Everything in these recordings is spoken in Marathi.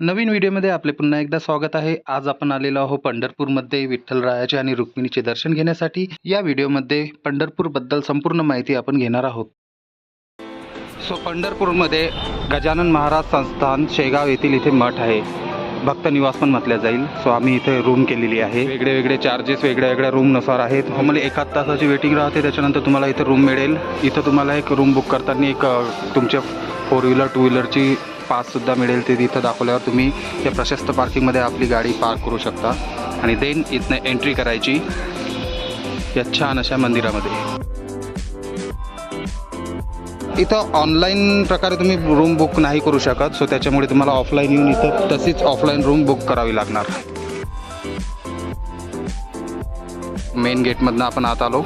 नवीन व्हिडिओमध्ये आपले पुन्हा एकदा स्वागत आहे. आज आपण आलेलो आहोत पंढरपूरमध्ये विठ्ठलरायाचे आणि रुक्मिणीचे दर्शन घेण्यासाठी. या व्हिडिओमध्ये पंढरपूरबद्दल संपूर्ण माहिती आपण घेणार आहोत. सो पंढरपूरमध्ये गजानन महाराज संस्थान शेगाव येथील इथे मठ आहे. भक्त निवास पण म्हटल्या जाईल. सो आम्ही इथे रूम केलेली आहे. वेगळे वेगळे चार्जेस वेगळ्या वेगळ्या रूमनुसार आहेत. हो, आम्हाला एकाच तासाची वेटिंग राहते. त्याच्यानंतर तुम्हाला इथे रूम मिळेल. इथं तुम्हाला एक रूम बुक करताना एक तुमच्या फोर व्हीलर टू व्हीलरची पाससुद्धा मिळेल ते तिथं दाखवल्यावर तुम्ही या प्रशस्त पार्किंगमध्ये आपली गाडी पार्क करू शकता. आणि देन इथनं एंट्री करायची. या छान अशा मंदिरामध्ये. इथं ऑनलाईन प्रकारे तुम्ही रूम बुक नाही करू शकत सो त्याच्यामुळे तुम्हाला ऑफलाईन येऊन इथं तशीच ऑफलाईन रूम बुक करावी लागणार. मेन गेटमधनं आपण आत आलो.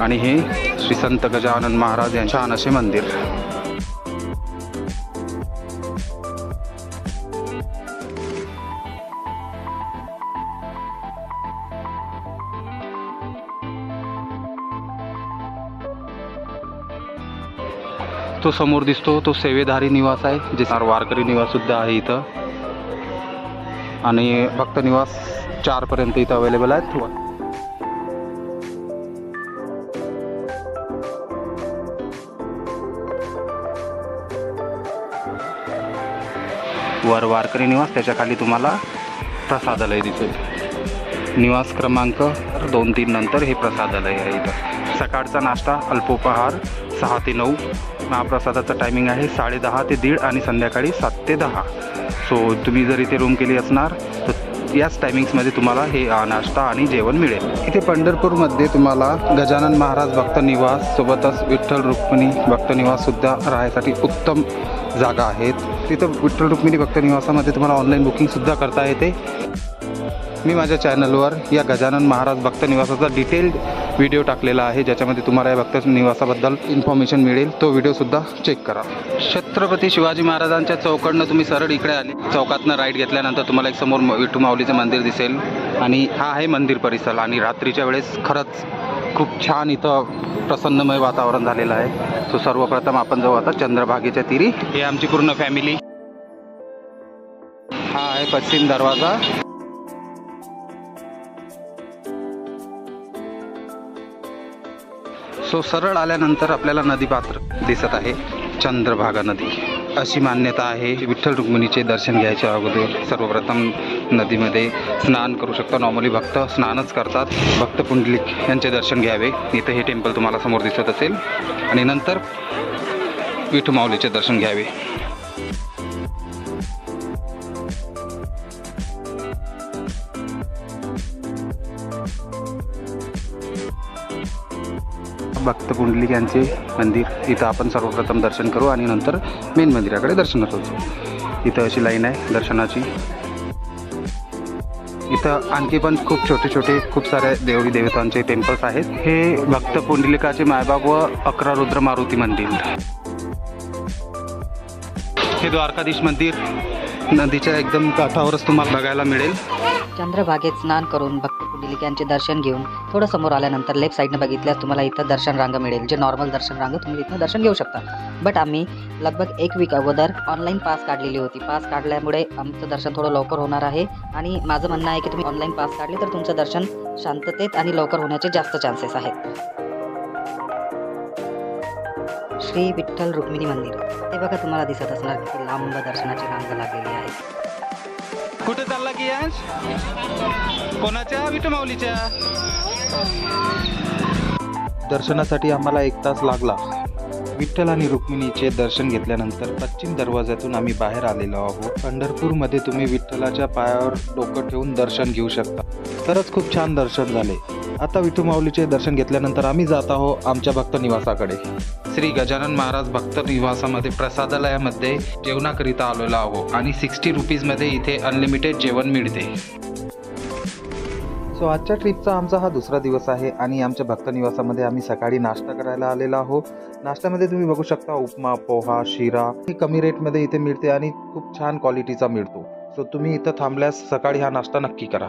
आणि हे श्री संत गजानन महाराज यांच्या अनसे मंदिर. तो समोर दिसतो तो सेवेधारी निवास आहे जे वारकरी निवाससुद्धा आहे इथं. आणि भक्त निवास चारपर्यंत इथं अवेलेबल आहेत. वर वारकरी निवास त्याच्याखाली तुम्हाला प्रसादालय दिसेल निवास क्रमांक दोन तीन नंतर हे प्रसादालय आहे इथं. सकाळचा नाश्ता अल्पोपहार सहा ते नऊ. महाप्रसादाचं टायमिंग आहे साडेदहा ते दीड आणि संध्याकाळी सात ते दहा. सो तुम्ही जर इथे रूम केली असणार तर याच टायमिंग्समध्ये तुम्हाला हे नाश्ता आणि जेवण मिळेल. इथे पंढरपूरमध्ये तुम्हाला गजानन महाराज भक्त निवास सोबतच विठ्ठल रुक्मिणी भक्त निवाससुद्धा राहण्यासाठी उत्तम जागा आहेत. तिथं विठ्ठल रुक्मिणी भक्त निवासामध्ये तुम्हाला ऑनलाईन बुकिंगसुद्धा करता येते. मी माझ्या चॅनलवर या गजानन महाराज भक्त निवासाचा डिटेल्ड व्हिडिओ टाकलेला आहे ज्याच्यामध्ये तुम्हाला या भक्त निवासाबद्दल इन्फॉर्मेशन मिळेल. तो व्हिडिओसुद्धा चेक करा. छत्रपती शिवाजी महाराजांच्या चौकडनं तुम्ही सरळ इकडे आले. चौकातनं राईट घेतल्यानंतर तुम्हाला एक समोर विठू माऊलीचं मंदिर दिसेल. आणि हा आहे मंदिर परिसर. आणि रात्रीच्या वेळेस खरंच खूप छान इथं प्रसन्नमय वातावरण झालेलं आहे. सो सर्वप्रथम आपण जाऊ आता चंद्रभागेच्या तिरी. हे आमची पूर्ण फॅमिली हा आहे पश्चिम दरवाजा. सो सरळ आल्यानंतर आपल्याला नदीपात्र दिसत आहे चंद्रभागा नदी. अशी मान्यता आहे. विठ्ठल रुक्मिणीचे दर्शन घ्यायच्या अगोदर सर्वप्रथम नदीमध्ये स्नान करू शकता. नॉर्मली भक्त स्नानच करतात. भक्त पुंडलिक यांचे दर्शन घ्यावे. इथे हे टेम्पल तुम्हाला समोर दिसत असेल. आणि नंतर विठमाऊलीचे दर्शन घ्यावे. भक्त कुंडलिक यांचे मंदिर. इथं आपण सर्वप्रथम दर्शन करू आणि नंतर मेन मंदिराकडे दर्शन करू इथं अशी लाईन आहे दर्शनाची. इथं आणखी पण खूप छोटे छोटे खूप सारे देवी देवतांचे टेम्पल्स आहेत. हे भक्त पुंडलिकाचे मायबाप व अकरा रुद्र मारुती मंदिर. हे द्वारकाधीश मंदिर. नदीच्या एकदम काठावरच तुम्हाला बघायला मिळेल. चंद्रभागेत स्नान करून भक्त पुंडलिक दर्शन घेऊन थोडं समोर आल्यानंतर लेफ्ट साईडनं बघितल्यास तुम्हाला इथं दर्शन रांग मिळेल जे नॉर्मल दर्शन रांग तुम्ही इथं दर्शन घेऊ शकता. बट आम्ही लगभग एक वीक अगोदर ऑनलाईन पास काढलेली होती. पास काढल्यामुळे आमचं दर्शन थोडं लवकर होणार आहे आणि माझं म्हणणं आहे की तुम्ही ऑनलाईन पास काढले तर तुमचं दर्शन शांततेत आणि लवकर होण्याचे जास्त चान्सेस आहेत. श्री विठ्ठल रुक्मिणी मंदिर. ते बघा तुम्हाला दिसत असणार किती लांब दर्शनाची रांग लागलेली आहे. कुठे चालला की यश? कोणाच्या? विठू माऊलीच्या? दर्शनासाठी आम्हाला एक तास लागला. विठ्ठल आणि रुक्मिणीचे दर्शन घेतल्यानंतर पश्चिम दरवाजातून आम्ही बाहेर आलेलो आहोत. पंढरपूरमध्ये तुम्ही विठ्ठलाच्या पायावर डोकं ठेवून दर्शन घेऊ शकता. खरंच खूप छान दर्शन झाले. आता विठू माऊलीचे दर्शन घेतल्यानंतर आम्ही जात आहोत आमच्या भक्त निवासाकडे. श्री गजानन महाराज भक्त निवासामध्ये प्रसादालयामध्ये जेवणाकरिता आलेलो आहो आणि सिक्स्टी रुपीजमध्ये इथे अनलिमिटेड जेवण मिळते. सो आजच्या ट्रिपचा आमचा हा दुसरा दिवस आहे आणि आमच्या भक्त निवासामध्ये आम्ही सकाळी नाश्ता करायला आलेलो आहो नाश्त्यामध्ये तुम्ही बघू शकता उपमा पोहा शिरा. ही कमी रेटमध्ये इथे मिळते आणि खूप छान क्वालिटीचा मिळतो. सो तुम्ही इथं थांबल्यास सकाळी हा नाश्ता नक्की करा.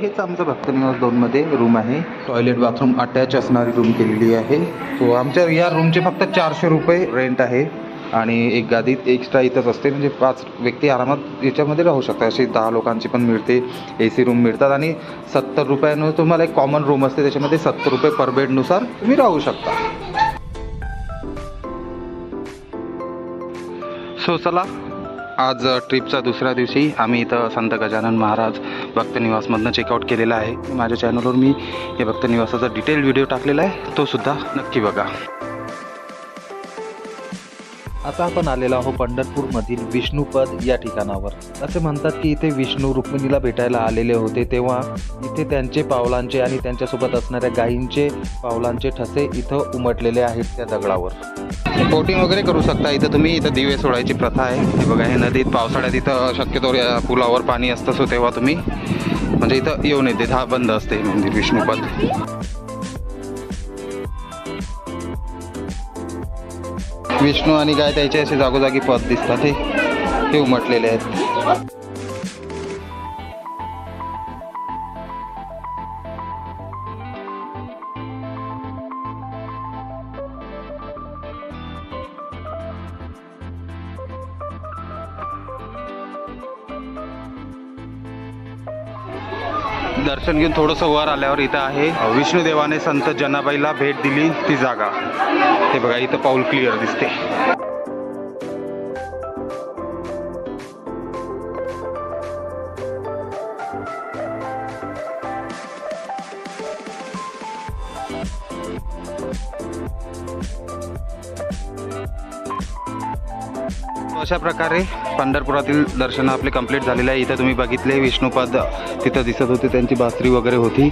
हेच आमचं भक्त निवास दोनमध्ये रूम आहे. टॉयलेट बाथरूम अटॅच असणारी रूम केलेली आहे. सो आमच्या या रूमचे फक्त चारशे रुपये रेंट आहे. आणि एक गादीत एक्स्ट्रा इथंच असते. म्हणजे पाच व्यक्ती आरामात याच्यामध्ये राहू शकतात. अशी दहा लोकांची पण मिळते. ए सी रूम मिळतात. आणि सत्तर रुपयानं तुम्हाला एक कॉमन रूम असते. त्याच्यामध्ये सत्तर रुपये पर बेडनुसार तुम्ही राहू शकता. सो चला आज ट्रिपचा दुसऱ्या दिवशी आम्ही इथं संत गजानन महाराज भक्तनिवासमधनं चेकआउट केलेला आहे. माझ्या चॅनलवर मी या भक्त निवासाचा डिटेल व्हिडिओ टाकलेला आहे. तो सुद्धा नक्की बघा. आता आपण आलेलो आहोत पंढरपूरमधील विष्णुपद या ठिकाणावर. असे म्हणतात की इथे विष्णू रुक्मिणीला भेटायला आलेले होते तेव्हा इथे त्यांचे पावलांचे आणि त्यांच्यासोबत असणाऱ्या गायींचे पावलांचे ठसे इथं उमटलेले आहेत त्या दगडावर. बोटिंग वगैरे करू शकता. इथं तुम्ही इथं दिवे सोडायची प्रथा आहे. हे बघा हे नदीत पावसाळ्यात इथं शक्यतो पुलावर पाणी असतं सो तेव्हा तुम्ही म्हणजे इथं येऊन येते. हा बंद असते मंदिर विष्णुपद विष्णू आणि काय त्याचे असे जागोजागी पद दिसतात हे. उमटलेले आहेत. दर्शन घेऊन थोडंसं वर आल्यावर इथं आहे. विष्णुदेवाने संत जनाबाईला भेट दिली ती जागा. हे बघा इथं पाऊल क्लिअर दिसते. अशा प्रकारे पंढरपुरातील दर्शन आपले कंप्लीट झालेले आहे. इथं तुम्ही बघितले विष्णुपद तिथं दिसत होते त्यांची बासरी वगैरे होती.